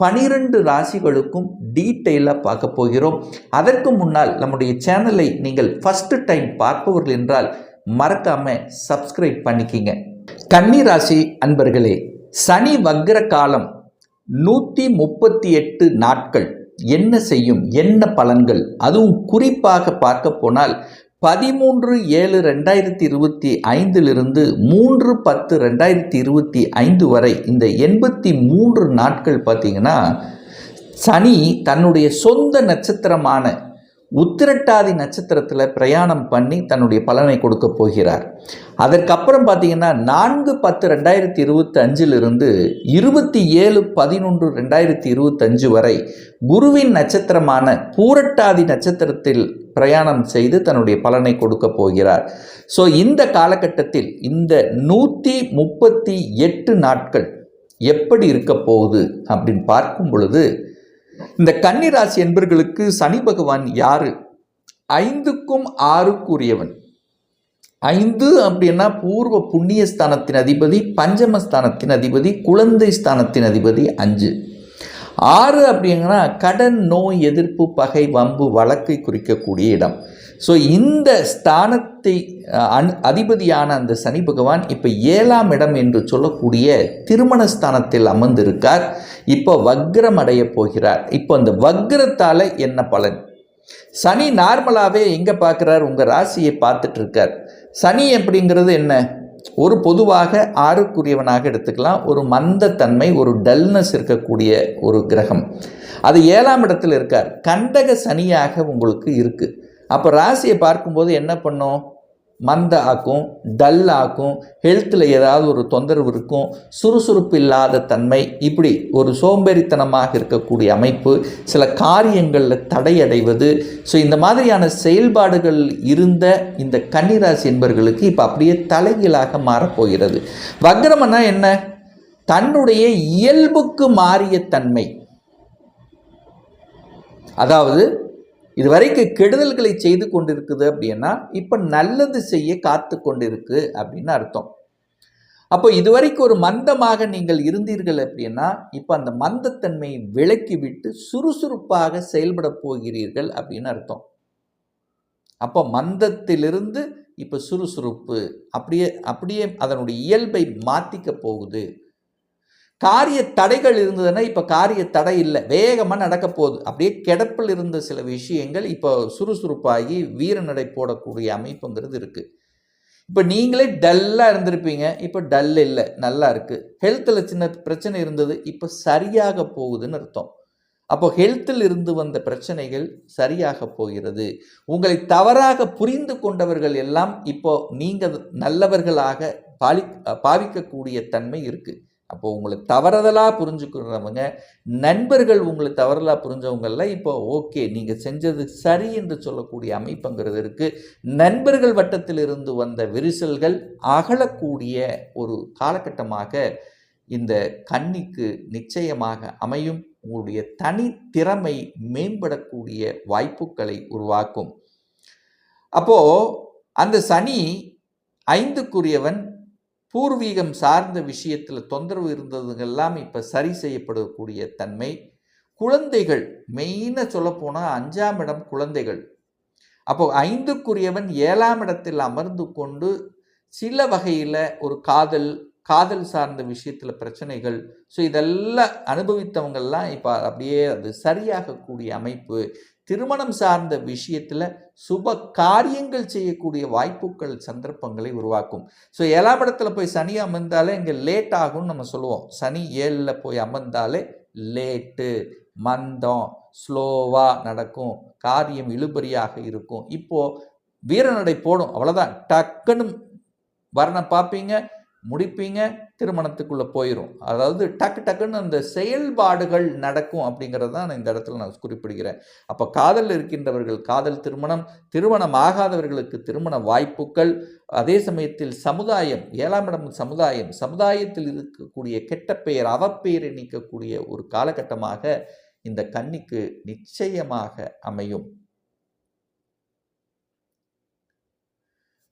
பனிரெண்டு ராசிகளுக்கும் டீட்டெயிலாக பார்க்க போகிறோம். அதற்கு முன்னால் நம்முடைய சேனலை நீங்கள் ஃபஸ்ட்டு டைம் பார்ப்பவர்கள் என்றால் மறக்காமல் சப்ஸ்கிரைப் பண்ணிக்கிங்க. கன்னி ராசி அன்பர்களே சனி வக்ர காலம் நூற்றி முப்பத்தி எட்டு நாட்கள். என்ன செய்யும்? என்ன பலன்கள்? அதுவும் குறிப்பாக பார்க்க போனால் பதிமூன்று ஏழு ரெண்டாயிரத்தி இருபத்தி ஐந்திலிருந்து மூன்று பத்து ரெண்டாயிரத்தி இருபத்தி ஐந்து வரை இந்த எண்பத்தி மூன்று நாட்கள் பார்த்தீங்கன்னா சனி தன்னுடைய சொந்த நட்சத்திரமான உத்திரட்டாதி நட்சத்திரத்தில் பிரயாணம் பண்ணி தன்னுடைய பலனை கொடுக்க போகிறார். அதற்கப்புறம் பார்த்தீங்கன்னா நான்கு பத்து ரெண்டாயிரத்தி இருபத்தி அஞ்சிலிருந்து இருபத்தி ஏழு பதினொன்று ரெண்டாயிரத்தி இருபத்தஞ்சு வரை குருவின் நட்சத்திரமான பூரட்டாதி நட்சத்திரத்தில் பிரயாணம் செய்து தன்னுடைய பலனை கொடுக்க போகிறார். ஸோ இந்த காலகட்டத்தில் இந்த நூற்றி முப்பத்தி எட்டு நாட்கள் எப்படி இருக்க போகுது அப்படின்னு பார்க்கும் பொழுது இந்த கன்னிராசி என்பர்களுக்கு சனி பகவான் யாரு? ஐந்துக்கும் ஆறுக்குரியவன். ஐந்து அப்படின்னா பூர்வ புண்ணிய ஸ்தானத்தின் அதிபதி பஞ்சமஸ்தானத்தின் அதிபதி குழந்தை ஸ்தானத்தின் அதிபதி அஞ்சு. ஆறு அப்படிங்கன்னா கடன் நோய் எதிர்ப்பு பகை வம்பு வழக்கை குறிக்கக்கூடிய இடம். ஸோ இந்த ஸ்தானத்தை அன் அதிபதியான அந்த சனி பகவான் இப்போ ஏழாம் இடம் என்று சொல்லக்கூடிய திருமண ஸ்தானத்தில் அமர்ந்திருக்கார். இப்போ வக்ரம் அடைய போகிறார். இப்போ அந்த வக்ரத்தால் என்ன பலன்? சனி நார்மலாகவே எங்கே பார்க்குறார் உங்கள் ராசியை பார்த்துட்டு இருக்கார் சனி அப்படிங்கிறது என்ன? ஒரு பொதுவாக ஆறுக்குரியவனாக எடுத்துக்கலாம். ஒரு மந்தத்தன்மை ஒரு டல்னஸ் இருக்கக்கூடிய ஒரு கிரகம். அது ஏழாம் இடத்தில் இருக்கார். கண்டக சனியாக உங்களுக்கு இருக்குது அப்போ ராசியை பார்க்கும்போது என்ன பண்ணும்? மந்த ஆக்கும் டல் ஆக்கும் ஹெல்த்தில் ஏதாவது ஒரு தொந்தரவு இருக்கும் சுறுசுறுப்பு இல்லாத தன்மை இப்படி ஒரு சோம்பேறித்தனமாக இருக்கக்கூடிய அமைப்பு சில காரியங்களில் தடையடைவது. ஸோ இந்த மாதிரியான செயல்பாடுகள் இருந்த இந்த கன்னிராசி என்பர்களுக்கு இப்போ அப்படியே தலைகீழாக மாறப்போகிறது வக்ரமன்னா என்ன? தன்னுடைய இயல்புக்கு மாறிய தன்மை. அதாவது இதுவரைக்கும் கெடுதல்களை செய்து கொண்டிருக்குது அப்படின்னா இப்போ நல்லது செய்ய காத்து கொண்டிருக்கு அப்படின்னு அர்த்தம். அப்போ இதுவரைக்கும் ஒரு மந்தமாக நீங்கள் இருந்தீர்கள் அப்படின்னா இப்போ அந்த மந்தத்தன்மையை விலக்கிவிட்டு சுறுசுறுப்பாக செயல்பட போகிறீர்கள் அப்படின்னு அர்த்தம். அப்போ மந்தத்திலிருந்து இப்போ சுறுசுறுப்பு அப்படியே அப்படியே அதனுடைய இயல்பை மாற்றிக்க போகுது. காரிய தடைகள் இருந்ததுன்னா இப்போ காரிய தடை இல்லை. வேகமாக நடக்க போகுது. அப்படியே கிடப்பில் இருந்த சில விஷயங்கள் இப்போ சுறுசுறுப்பாகி வீர நடை போடக்கூடிய அமைப்புங்கிறது இருக்குது இப்போ நீங்களே டல்லாக இருந்திருப்பீங்க. இப்போ டல் இல்லை. நல்லா இருக்குது ஹெல்த்தில் சின்ன பிரச்சனை இருந்தது. இப்போ சரியாக போகுதுன்னு அர்த்தம். அப்போ ஹெல்த்தில் இருந்து வந்த பிரச்சனைகள் சரியாக போகிறது. உங்களை தவறாக புரிந்து கொண்டவர்கள் எல்லாம் இப்போ நீங்கள் நல்லவர்களாக பாலி பாவிக்கக்கூடிய தன்மை இருக்குது அப்போ உங்களை தவறுதலாக புரிஞ்சுக்கிறவங்க நண்பர்கள் உங்களை தவறுதலாக புரிஞ்சவங்கள்லாம் இப்போ ஓகே நீங்கள் செஞ்சது சரி என்று சொல்லக்கூடிய அமைப்புங்கிறது இருக்குது நண்பர்கள் வட்டத்தில் இருந்து வந்த விரிசல்கள் அகலக்கூடிய ஒரு காலகட்டமாக இந்த கண்ணிக்கு நிச்சயமாக அமையும். உங்களுடைய தனித்திறமை மேம்படக்கூடிய வாய்ப்புகளை உருவாக்கும். அப்போது அந்த சனி ஐந்துக்குரியவன் பூர்வீகம் சார்ந்த விஷயத்தில் தொந்தரவு இருந்ததுங்கெல்லாம் இப்போ சரி செய்யப்படக்கூடிய தன்மை. குழந்தைகள் மெயினாக சொல்லப்போனால் அஞ்சாம் இடம் குழந்தைகள். அப்போ ஐந்துக்குரியவன் ஏழாம் இடத்தில் அமர்ந்து கொண்டு சில வகையில் ஒரு காதல் காதல் சார்ந்த விஷயத்தில் பிரச்சனைகள். ஸோ இதெல்லாம் அனுபவித்தவங்கள்லாம் இப்போ அப்படியே அது சரியாகக்கூடிய அமைப்பு. திருமணம் சார்ந்த விஷயத்தில் சுப காரியங்கள் செய்யக்கூடிய வாய்ப்புகள் சந்தர்ப்பங்களை உருவாக்கும். ஸோ ஏழாம் இடத்துல போய் சனி அமர்ந்தாலே இங்கே லேட் ஆகும்னு நம்ம சொல்லுவோம். சனி ஏழில் போய் அமர்ந்தாலே லேட்டு மந்தம் ஸ்லோவாக நடக்கும். காரியம் இழுபறியாக இருக்கும். இப்போது வீரநடை போடும். அவ்வளோதான் டக்குன்னு வரணை பார்ப்பீங்க. முடிப்பீங்க திருமணத்துக்குள்ளே போயிடும் அதாவது டக்கு டக்குன்னு அந்த செயல்பாடுகள் நடக்கும் அப்படிங்கிறது தான் நான் இந்த இடத்துல நான் குறிப்பிடுகிறேன். அப்போ காதல் இருக்கின்றவர்கள் காதல் திருமணம் திருமணம் ஆகாதவர்களுக்கு திருமண வாய்ப்புகள் அதே சமயத்தில் சமுதாயம் ஏழாம் இடம் சமுதாயம் சமுதாயத்தில் இருக்கக்கூடிய கெட்ட பெயர் அவப்பெயரை நீக்கக்கூடிய ஒரு காலகட்டமாக இந்த கன்னிக்கு நிச்சயமாக அமையும்.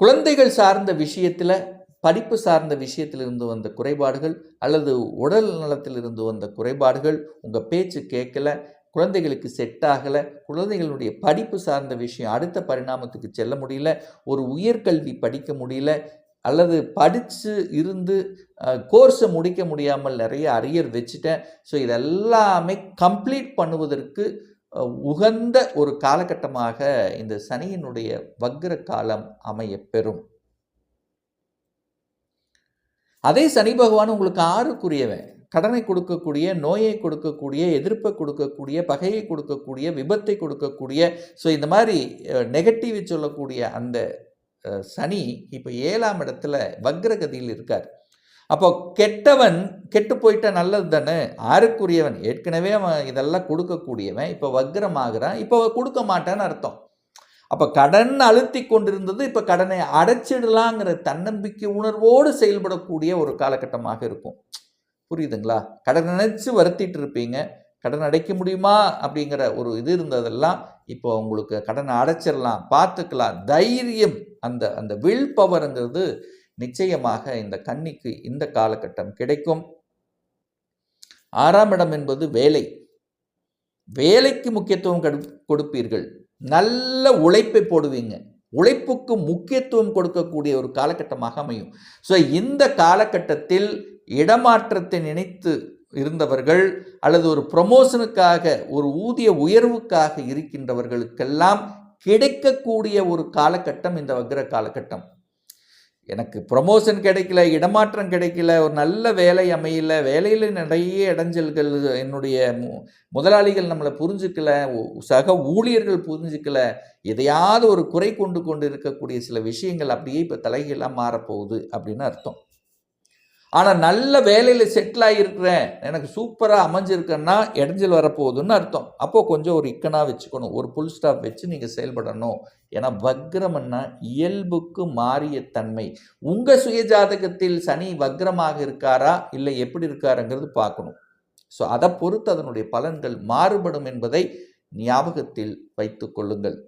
குழந்தைகள் சார்ந்த விஷயத்தில் படிப்பு சார்ந்த விஷயத்தில் இருந்து வந்த குறைபாடுகள் அல்லது உடல் நலத்தில் இருந்து வந்த குறைபாடுகள் உங்கள் பேச்சு கேட்கல குழந்தைகளுக்கு செட் ஆகலை குழந்தைகளுடைய படிப்பு சார்ந்த விஷயம் அடுத்த பரிணாமத்துக்கு செல்ல முடியல ஒரு உயர்கல்வி படிக்க முடியல அல்லது படித்து இருந்து கோர்ஸை முடிக்க முடியாமல் நிறைய அரியர் வச்சுட்டேன். ஸோ இதெல்லாமே கம்ப்ளீட் பண்ணுவதற்கு உகந்த ஒரு காலகட்டமாக இந்த சனியினுடைய வக்ர காலம் அமைய பெறும். அதே சனி பகவான் உங்களுக்கு ஆறுக்குரியவன். கடனை கொடுக்கக்கூடிய நோயை கொடுக்கக்கூடிய எதிர்ப்பை கொடுக்கக்கூடிய பகையை கொடுக்கக்கூடிய விபத்தை கொடுக்கக்கூடிய. ஸோ இந்த மாதிரி நெகட்டிவ் சொல்லக்கூடிய அந்த சனி இப்போ ஏழாம் இடத்துல வக்ரகதியில் இருக்கார். அப்போ கெட்டவன் கெட்டு போயிட்ட நல்லது தானே? ஆறுக்குரியவன். ஏற்கனவே அவன் இதெல்லாம் கொடுக்கக்கூடியவன். இப்போ வக்ரமாகிறான். இப்போ கொடுக்க மாட்டான்னு அர்த்தம். அப்போ கடன் அழுத்தி கொண்டிருந்தது இப்போ கடனை அடைச்சிடலாங்கிற தன்னம்பிக்கை உணர்வோடு செயல்படக்கூடிய ஒரு காலகட்டமாக இருக்கும். புரியுதுங்களா? கடன் நினைச்சு வருத்திட்டு இருப்பீங்க. கடன் அடைக்க முடியுமா? அப்படிங்கிற ஒரு இது இருந்ததெல்லாம் இப்போ உங்களுக்கு கடனை அடைச்சிடலாம் பார்த்துக்கலாம். தைரியம் அந்த அந்த வில் பவருங்கிறது நிச்சயமாக இந்த கன்னிக்கு இந்த காலகட்டம் கிடைக்கும். ஆறாம் இடம் என்பது வேலை. வேலைக்கு முக்கியத்துவம் கொடுப்பீர்கள். நல்ல உழைப்பை போடுவீங்க. உழைப்புக்கு முக்கியத்துவம் கொடுக்கக்கூடிய ஒரு காலகட்டமாக அமையும். ஸோ இந்த காலகட்டத்தில் இடமாற்றத்தை நினைத்து இருந்தவர்கள் அல்லது ஒரு ப்ரொமோஷனுக்காக ஒரு ஊதிய உயர்வுக்காக இருக்கின்றவர்களுக்கெல்லாம் கிடைக்கக்கூடிய ஒரு காலகட்டம் இந்த வக்ர காலகட்டம். எனக்கு ப்ரமோஷன் கிடைக்கல இடமாற்றம் கிடைக்கல ஒரு நல்ல வேலை அமையல வேலையில் நிறைய இடைஞ்சல்கள் என்னுடைய முதலாளிகள் நம்மளை புரிஞ்சுக்கல சக ஊழியர்கள் புரிஞ்சுக்கல எதையாவது ஒரு குறை கொண்டு கொண்டு இருக்கக்கூடிய சில விஷயங்கள் அப்படியே இப்போ தலைகீழாக மாறப்போகுது அப்படின்னு அர்த்தம். ஆனால் நல்ல வேலையில் செட்டில் ஆகியிருக்கிறேன். எனக்கு சூப்பராக அமைஞ்சிருக்கேன்னா இடைஞ்சல் வரப்போகுதுன்னு அர்த்தம். அப்போது கொஞ்சம் ஒரு இக்கனாக வச்சுக்கணும். ஒரு புல் ஸ்டாப் வச்சு நீங்கள் செயல்படணும். ஏன்னா வக்ரம்னா இயல்புக்கு மாறிய தன்மை. உங்கள் சுயஜாதகத்தில் சனி வக்ரமாக இருக்காரா? இல்லை எப்படி இருக்காருங்கிறது பார்க்கணும். ஸோ அதை பொறுத்து அதனுடைய பலன்கள் மாறுபடும் என்பதை ஞாபகத்தில் வைத்து கொள்ளுங்கள்.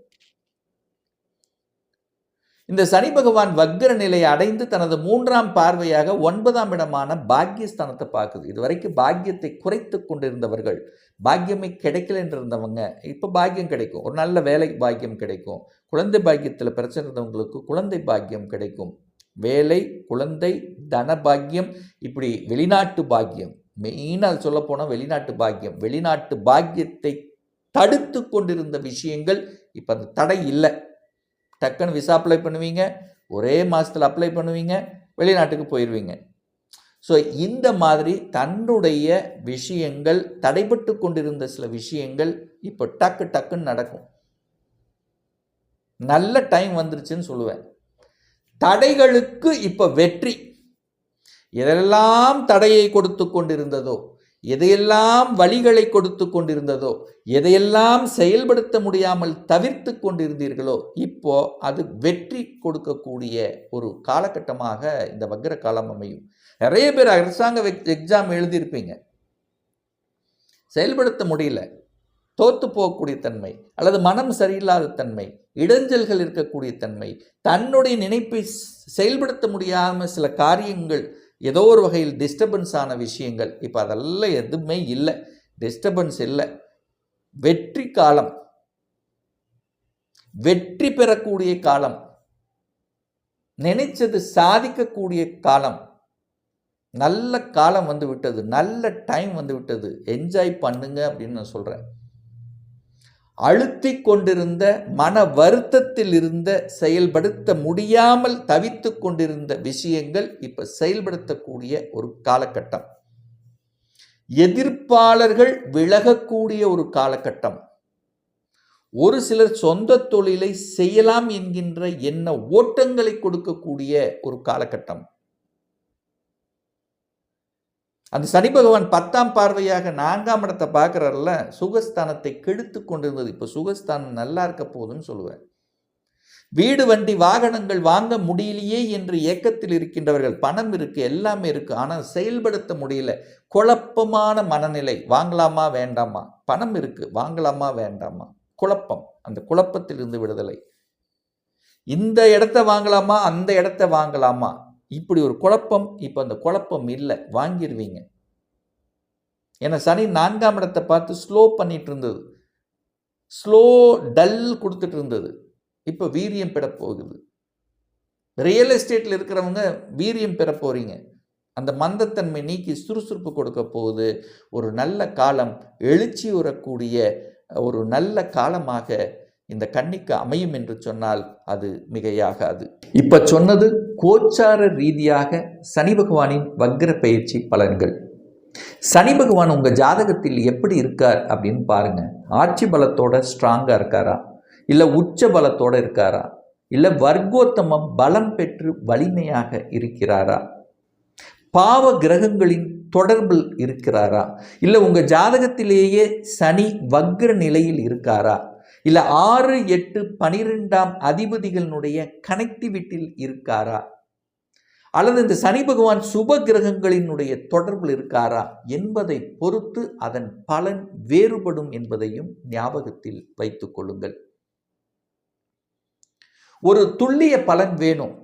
இந்த சனி பகவான் வக்ர நிலையை அடைந்து தனது மூன்றாம் பார்வையாக ஒன்பதாம் இடமான பாக்கியஸ்தானத்தை பார்க்குது. இது வரைக்கும் பாக்கியத்தை குறைத்து கொண்டிருந்தவர்கள் பாக்கியமே கிடைக்கல இருந்தவங்க இப்போ பாக்கியம் கிடைக்கும். ஒரு நல்ல வேலை பாக்கியம் கிடைக்கும். குழந்தை பாக்கியத்தில் பிரச்சனை இருந்தவங்களுக்கு குழந்தை பாக்கியம் கிடைக்கும். வேலை குழந்தை தன பாக்கியம் இப்படி வெளிநாட்டு பாக்கியம் மெயினாக சொல்லப்போனால் வெளிநாட்டு பாக்கியம் வெளிநாட்டு பாக்கியத்தை தடுத்து கொண்டிருந்த விஷயங்கள் இப்போ அந்த தடை இல்லை. டக்குன்னு விசா அப்ளை பண்ணுவீங்க. ஒரே மாதத்தில் அப்ளை பண்ணுவீங்க. வெளிநாட்டுக்கு போயிடுவீங்க ஸோ இந்த மாதிரி தன்னுடைய விஷயங்கள் தடைபட்டு கொண்டிருந்த சில விஷயங்கள் இப்போ டக்கு டக்குன்னு நடக்கும். நல்ல டைம் வந்துருச்சுன்னு சொல்லுவேன். தடைகளுக்கு இப்போ வெற்றி. எதெல்லாம் தடையை கொடுத்து கொண்டிருந்ததோ எதையெல்லாம் வழிகளை கொடுத்து கொண்டிருந்ததோ எதையெல்லாம் செயல்படுத்த முடியாமல் தவிர்த்து கொண்டிருந்தீர்களோ இப்போ அது வெற்றி கொடுக்கக்கூடிய ஒரு காலகட்டமாக இந்த வக்ர காலம் அமையும். நிறைய பேர் அரசாங்க எக்ஸாம் எழுதியிருப்பீங்க. செயல்படுத்த முடியல. தோத்து போகக்கூடிய தன்மை அல்லது மனம் சரியில்லாத தன்மை இடைஞ்சல்கள் இருக்கக்கூடிய தன்மை தன்னுடைய நினைப்பை செயல்படுத்த முடியாமல் சில காரியங்கள் ஏதோ ஒரு வகையில் டிஸ்டர்பன்ஸ் ஆன விஷயங்கள். இப்போ அதெல்லாம் எதுவுமே இல்லை. டிஸ்டர்பன்ஸ் இல்லை. வெற்றி காலம். வெற்றி பெறக்கூடிய காலம். நினைச்சது சாதிக்கக்கூடிய காலம். நல்ல காலம் வந்து விட்டது. நல்ல டைம் வந்து விட்டது. என்ஜாய் பண்ணுங்க அப்படின்னு நான் சொல்கிறேன் அழுத்தி கொண்டிருந்த மன வருத்தத்தில் இருந்த செயல்படுத்த முடியாமல் தவித்து கொண்டிருந்த விஷயங்கள் இப்போ செயல்படுத்தக்கூடிய ஒரு காலகட்டம். எதிர்ப்பாளர்கள் விலகக்கூடிய ஒரு காலகட்டம். ஒரு சிலர் சொந்த தொழிலை செய்யலாம் என்கின்ற எண்ண ஓட்டங்களை கொடுக்கக்கூடிய ஒரு காலகட்டம். அந்த சனி பகவான் பத்தாம் பார்வையாக நான்காம் இடத்தை பார்க்குறாருல சுகஸ்தானத்தை கெடுத்து கொண்டிருந்தது. இப்போ சுகஸ்தானம் நல்லா இருக்க போகுதுன்னு சொல்லுவேன் வீடு வண்டி வாகனங்கள் வாங்க முடியலையே என்று ஏக்கத்தில் இருக்கின்றவர்கள் பணம் இருக்குது எல்லாமே இருக்குது ஆனால் செயல்படுத்த முடியல. குழப்பமான மனநிலை வாங்கலாமா வேண்டாமா? பணம் இருக்குது வாங்கலாமா வேண்டாமா? குழப்பம் அந்த குழப்பத்தில் இருந்து விடுதலை. இந்த இடத்த வாங்கலாமா அந்த இடத்த வாங்கலாமா? இப்படி ஒரு குழப்பம் இப்போ அந்த குழப்பம் இல்லை வாங்கிடுவீங்க ஏன்னா சனி நான்காம் இடத்தை பார்த்து ஸ்லோ பண்ணிட்டு இருந்தது. ஸ்லோ டல் கொடுத்துட்டு இருந்தது. இப்போ வீரியம் பெற போகுது. ரியல் எஸ்டேட்டில் இருக்கிறவங்க வீரியம் பெற போகிறீங்க அந்த மந்தத்தன்மை நீக்கி சுறுசுறுப்பு கொடுக்க போகுது. ஒரு நல்ல காலம் எழுச்சி உறக்கூடிய ஒரு நல்ல காலமாக இந்த கன்னிக்கு அமையும் என்று சொன்னால் அது மிகையாகாது. இப்ப சொன்னது கோச்சார ரீதியாக சனி பகவானின் வக்ர பயிற்சி பலன்கள். சனி பகவான் உங்க ஜாதகத்தில் எப்படி இருக்கார் அப்படின்னு பாருங்க. ஆட்சி பலத்தோட ஸ்ட்ராங்கா இருக்காரா? இல்ல உச்ச பலத்தோட இருக்காரா? இல்ல வர்க்கோத்தமம் பலம் பெற்று வலிமையாக இருக்கிறாரா? பாவ கிரகங்களின் தொடர்பில் இருக்கிறாரா? இல்லை உங்கள் ஜாதகத்திலேயே சனி வக்ர நிலையில் இருக்காரா? இல்லை ஆறு எட்டு பனிரெண்டாம் அதிபதிகளினுடைய கனெக்டிவிட்டியில் இருக்காரா? அல்லது இந்த சனி பகவான் சுப கிரகங்களினுடைய தொடர்பில் இருக்காரா? என்பதை பொறுத்து அதன் பலன் வேறுபடும் என்பதையும் ஞாபகத்தில் வைத்துக் கொள்ளுங்கள். ஒரு துல்லிய பலன் வேணும்.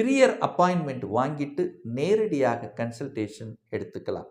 பிரியர் அப்பாயின்மெண்ட் வாங்கிட்டு நேரடியாக கன்சல்டேஷன் எடுத்துக்கலாம்.